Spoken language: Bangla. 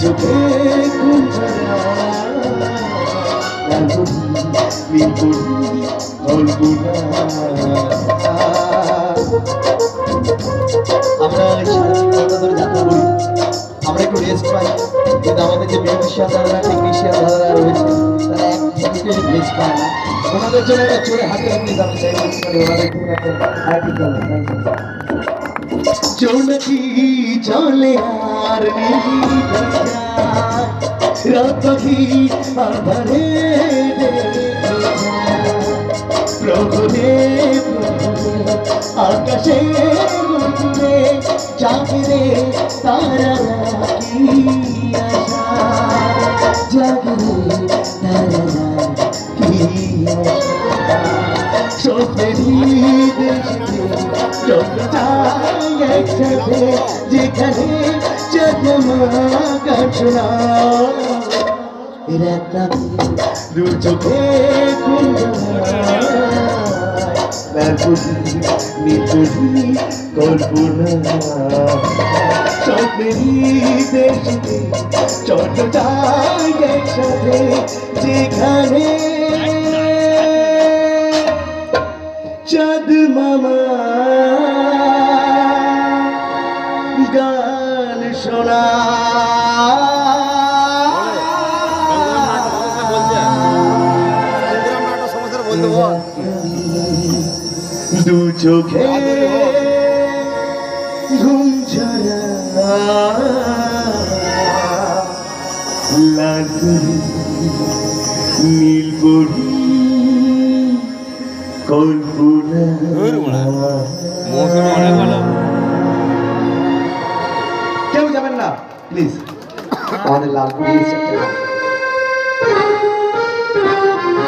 চোখে ঘুম আমরা যাত্রা করি। আমরা একটু রেস্ট পাই। কিন্তু আমাদের যে মিউজিশিয়ান দাদারা টেকনিশিয়ান দাদারা রয়েছে, তারা এক মিনিটের রেস্ট পায় না। ওনাদের জন্য একটা হাতে যাবেন চাই ওনাদের জন্য একটা হাতে জোনকি চলে আর রাতকি আধারে প্রভুরে আকাশে মধুরে জাগরে তারা কি আশা জাগরে তারা কি আশা স্বপ্নেরই একসাথে যেখানে জগমা কাটনা রাতা দু চোখে নিতুরি কল্পনা স্বপ্নেরই দেশে চলে যাই একসাথে যেখানে শোনা দু চোখে ঘুম ঝরা লালপুরি নীলপুরি কল্পনা। কেউ যাবেন না। Please Mohan Lal please